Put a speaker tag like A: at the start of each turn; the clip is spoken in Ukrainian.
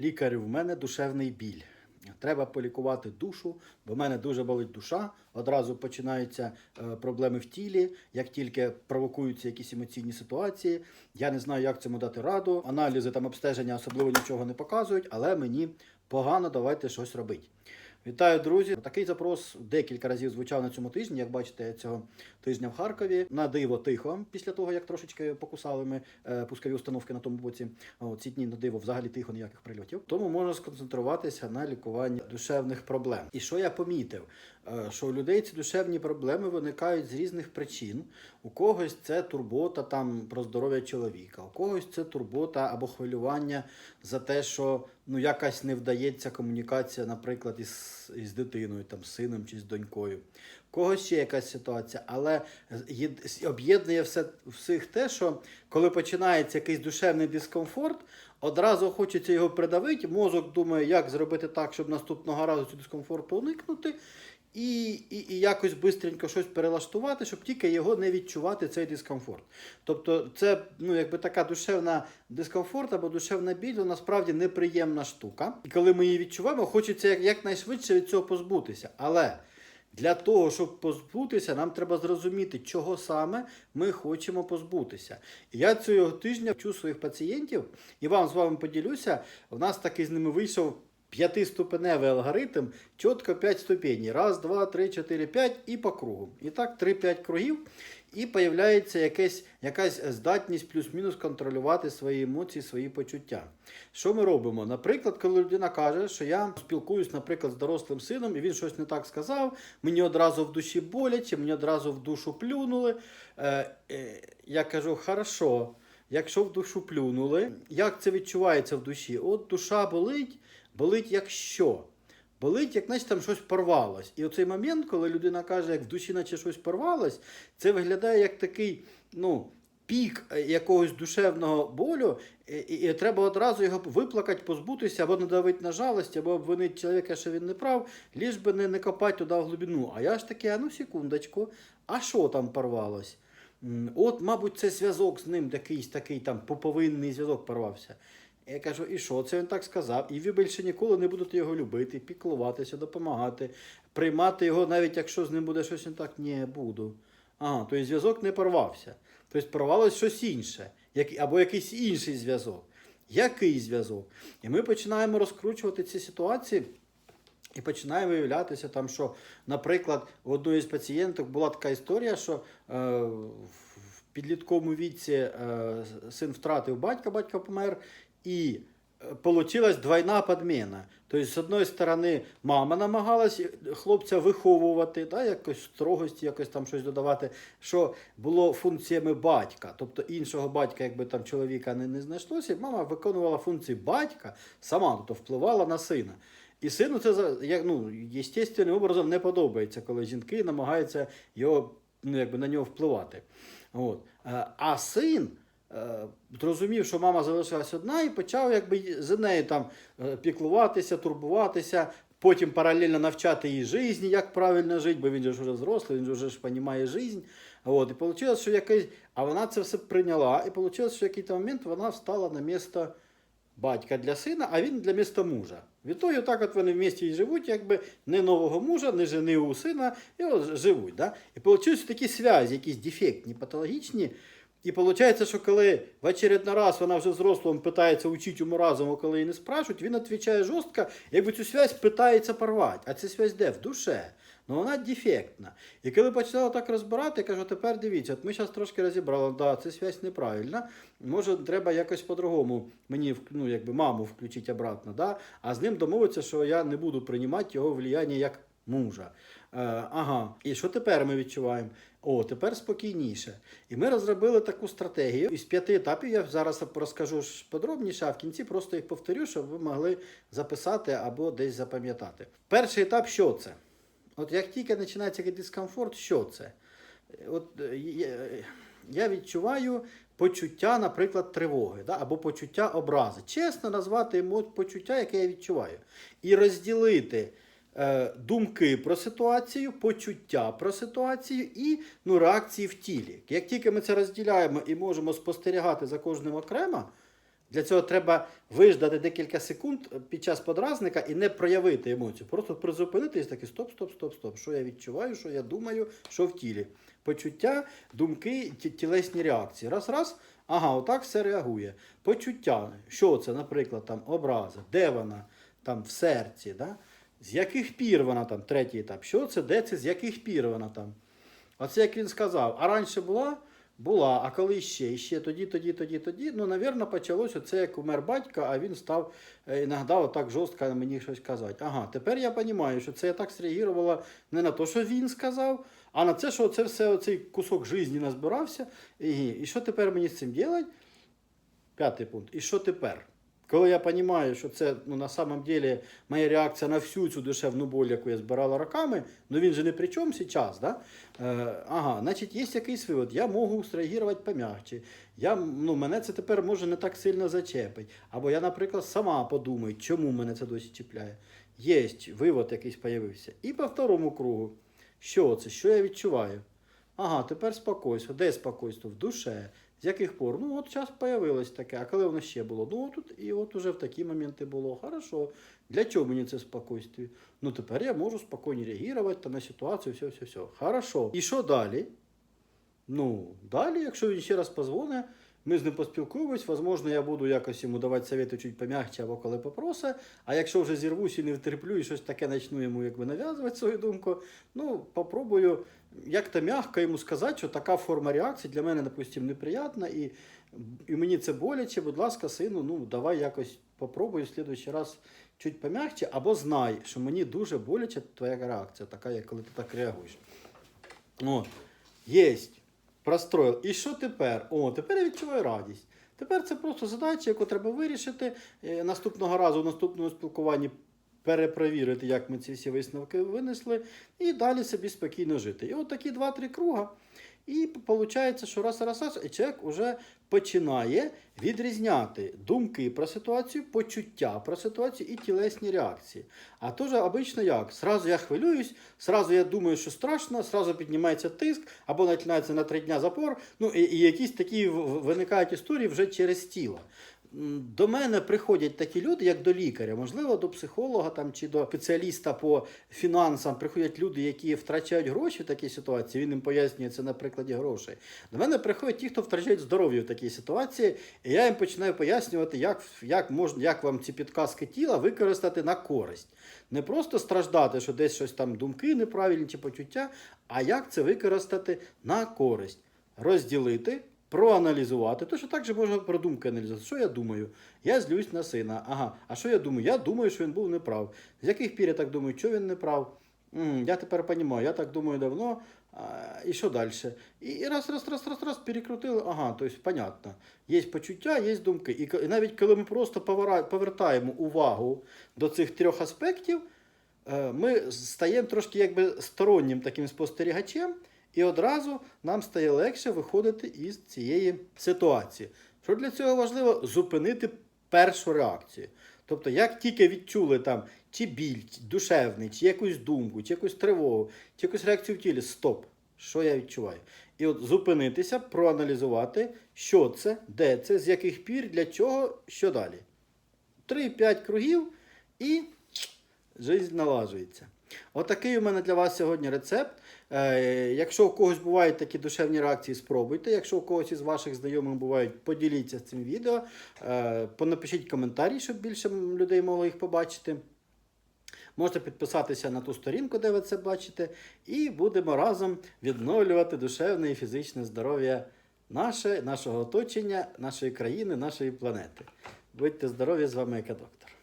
A: Лікарю, в мене душевний біль. Треба полікувати душу, бо в мене дуже болить душа. Одразу починаються е, проблеми в тілі, як тільки провокуються якісь емоційні ситуації. Я не знаю, як цьому дати раду. Аналізи там обстеження особливо нічого не показують, але мені погано, давайте щось робити. Вітаю, друзі! Такий запрос декілька разів звучав на цьому тижні. Як бачите, цього тижня в Харкові на диво тихо, після того як трошечки покусали ми е, пускові установки на тому боці. О, ці дні на диво взагалі тихо ніяких прильотів. Тому можна сконцентруватися на лікуванні душевних проблем. І що я помітив? Е, що у людей ці душевні проблеми виникають з різних причин. У когось це турбота там про здоров'я чоловіка, у когось це турбота або хвилювання за те, що ну якась не вдається комунікація, наприклад, із, із дитиною, там, з сином чи з донькою. У когось ще якась ситуація, але об'єднує все всіх те, що коли починається якийсь душевний дискомфорт, одразу хочеться його придавити. Мозок думає, як зробити так, щоб наступного разу цю дискомфорту уникнути. І, і, і якось бистренько щось перелаштувати, щоб тільки його не відчувати цей дискомфорт. Тобто, це ну, якби така душевна дискомфорт або душевна біль, насправді неприємна штука. І коли ми її відчуваємо, хочеться якнайшвидше від цього позбутися. Але для того, щоб позбутися, нам треба зрозуміти, чого саме ми хочемо позбутися. І я цього тижня вчу своїх пацієнтів і вам з вами поділюся. У нас такий з ними вийшов п'ятиступеневий алгоритм, чітко 5 ступеней. Раз, два, три, чотири, п'ять і по кругу. І так 3-5 кругів. І появляється якась, якась здатність плюс-мінус контролювати свої емоції, свої почуття. Що ми робимо? Наприклад, коли людина каже, що я спілкуюсь, наприклад, з дорослим сином, і він щось не так сказав, мені одразу в душі боляче, мені одразу в душу плюнули. Е, е, я кажу, хорошо. Якщо в душу плюнули, як це відчувається в душі? От душа болить, болить як що? Болить, як наче там щось порвалось. І оцей момент, коли людина каже, як в душі наче щось порвалось, це виглядає як такий, ну. Пік е, якогось душевного болю, і, і, і треба одразу його виплакати, позбутися, або надавити на жалость, або обвинити чоловіка, що він не прав, ліж би не, не копати туди в глибину. А я ж таки, а ну секундочку, а що там порвалось? От, мабуть, це зв'язок з ним, якийсь такий там поповинний зв'язок порвався. Я кажу, і що? Це він так сказав. І ви більше ніколи не будете його любити, піклуватися, допомагати, приймати його, навіть якщо з ним буде щось не так, ні, буду. Ага, тобто зв'язок не порвався. Тобто порвалось щось інше, або якийсь інший зв'язок. Який зв'язок? І ми починаємо розкручувати ці ситуації. І починає виявлятися там, що, наприклад, у одної з пацієнток була така історія, що е, в підлітковому віці е, син втратив батька, батько помер, і Получилась двойна подміна. Тобто, з одної сторони, мама намагалась хлопця виховувати, да, якось строгості, якось там щось додавати, що було функціями батька. Тобто іншого батька, якби там чоловіка не, не знайшлося, мама виконувала функції батька сама, тобто впливала на сина. І сину це як, ну, естественним образом не подобається, коли жінки намагаються його, ну, якби, на нього впливати. От. Е, А син е, зрозумів, що мама залишилась одна, і почав якби за нею там е, піклуватися, турбуватися, потім паралельно навчати її житті, як правильно жити, бо він же вже взрослий, він же вже ж розуміє життя. От, і вийшло, що якийсь, а вона це все прийняла, і вийшло, що в якийсь момент вона встала на місце батька для сина, а він для міста мужа. Відтоді так от вони в місті і живуть, якби не нового мужа, не жени у сина, і от живуть. Да? І вийшли такі зв'язі, якісь дефектні, патологічні. І виходить, що коли в очередний раз вона вже взрослому питається учити йому разом, коли її не спрашують, він відповідає жорстко, якби цю связь питається порвати. А ця связь де? В душе. Ну вона дефектна. І коли почала так розбирати, я кажу, тепер дивіться, от ми зараз трошки розібрали, да, ця связь неправильна. Може, треба якось по-другому мені ну, якби маму включити обратно, да? а з ним домовитися, що я не буду приймати його влияння як мужа. Е, ага, і що тепер ми відчуваємо? О, тепер спокійніше. І ми розробили таку стратегію. Із п'яти етапів я зараз розкажу подробніше, а в кінці просто їх повторю, щоб ви могли записати або десь запам'ятати. Перший етап що це? От як тільки починається дискомфорт, що це? От е, я, відчуваю почуття, наприклад, тривоги да? або почуття образи. Чесно назвати почуття, яке я відчуваю. І розділити думки про ситуацію, почуття про ситуацію і ну, реакції в тілі. Як тільки ми це розділяємо і можемо спостерігати за кожним окремо, Для цього треба виждати декілька секунд під час подразника і не проявити емоцію. Просто призупинитись таки стоп, стоп, стоп, стоп. Що я відчуваю, що я думаю, що в тілі. Почуття, думки, тілесні реакції. Раз, раз, ага, отак все реагує. Почуття. Що це, наприклад, там образа, де вона, там в серці, да? З яких пір вона там, третій етап. Що це, де це, з яких пір вона там. Оце як він сказав, а раніше була? Була, а коли ще? Ще тоді, тоді, тоді, тоді. Ну, навірно, почалося це як умер батько, а він став е, іноді отак жорстко мені щось казати. Ага, тепер я розумію, що це я так среагувала не на те, що він сказав, а на це, що це все оцей кусок житті назбирався. І, і що тепер мені з цим робити? П'ятий пункт. І що тепер? Коли я розумію, що це ну, на самом деле моя реакція на всю цю душевну боль, яку я збирала роками, ну він же не при чому зараз, да? Е, ага, значить, є якийсь вивод, я можу среагувати пом'якче. Я, ну, мене це тепер може не так сильно зачепить. Або я, наприклад, сама подумаю, чому мене це досі чіпляє. Є вивод якийсь появився. І по второму кругу. Що це? Що я відчуваю? Ага, тепер спокойство. Де спокойство? В душе. З яких пор? Ну, от зараз появилось таке, а коли воно ще було? Ну, тут і от уже в такі моменти було. Хорошо. Для чого мені це спокійствие? Ну, тепер я можу спокійно реагувати та на ситуацію, все, все, все. Хорошо. І що далі? Ну, далі, якщо він ще раз позвонить, ми з ним поспілкуємось, можливо, я буду якось йому давати совети чуть пом'ягче або коли попросить. А якщо вже зірвусь і не втерплю, і щось таке почну йому якби нав'язувати свою думку, ну, попробую як-то м'яко йому сказати, що така форма реакції для мене, допустим, неприятна, і, і мені це боляче, будь ласка, сину, ну, давай якось попробуй в следующий раз чуть пом'ягче, або знай, що мені дуже боляче твоя реакція, така, як коли ти так реагуєш. От. Єсть. Простроїв. І що тепер? О, тепер я відчуваю радість. Тепер це просто задача, яку треба вирішити. Е, Наступного разу, в наступному спілкуванні перепровірити, як ми ці всі висновки винесли, і далі собі спокійно жити. І от такі два-три круга. І виходить, що раз, раз, раз, і чоловік вже починає відрізняти думки про ситуацію, почуття про ситуацію і тілесні реакції. А теж обично як? Сразу я хвилююсь, сразу я думаю, що страшно, сразу піднімається тиск, або починається на три дня запор. Ну і, і якісь такі виникають історії вже через тіло. До мене приходять такі люди, як до лікаря, можливо, до психолога там, чи до спеціаліста по фінансам. Приходять люди, які втрачають гроші в такій ситуації. Він їм пояснює це на прикладі грошей. До мене приходять ті, хто втрачають здоров'я в такій ситуації, і я їм починаю пояснювати, як, як, можна, як вам ці підказки тіла використати на користь. Не просто страждати, що десь щось там думки неправильні чи почуття, а як це використати на користь. Розділити, проаналізувати. Точно так же можна про думки аналізувати. Що я думаю? Я злюсь на сина. Ага, а що я думаю? Я думаю, що він був неправ. З яких пір я так думаю, що він неправ? М, я тепер розумію, я так думаю давно. А, що далі? І, і раз, раз, раз, раз, раз перекрутили. Ага, тобто, понятно. Є почуття, є думки. І, і навіть коли ми просто повертаємо увагу до цих трьох аспектів, е, ми стаємо трошки якби стороннім таким спостерігачем, і одразу нам стає легше виходити із цієї ситуації. Що для цього важливо? Зупинити першу реакцію. Тобто, як тільки відчули там чи біль, душевний, чи якусь думку, чи якусь тривогу, чи якусь реакцію в тілі, стоп, що я відчуваю? І от зупинитися, проаналізувати, що це, де це, з яких пір, для чого, що далі. 3-5 кругів і життя налажується. Отакий у мене для вас сьогодні рецепт. Е, якщо у когось бувають такі душевні реакції, спробуйте. Якщо у когось із ваших знайомих бувають, поділіться цим відео. Е, понапишіть коментарі, щоб більше людей могло їх побачити. Можете підписатися на ту сторінку, де ви це бачите, і будемо разом відновлювати душевне і фізичне здоров'я наше, нашого оточення, нашої країни, нашої планети. Будьте здорові, з вами Екадоктор.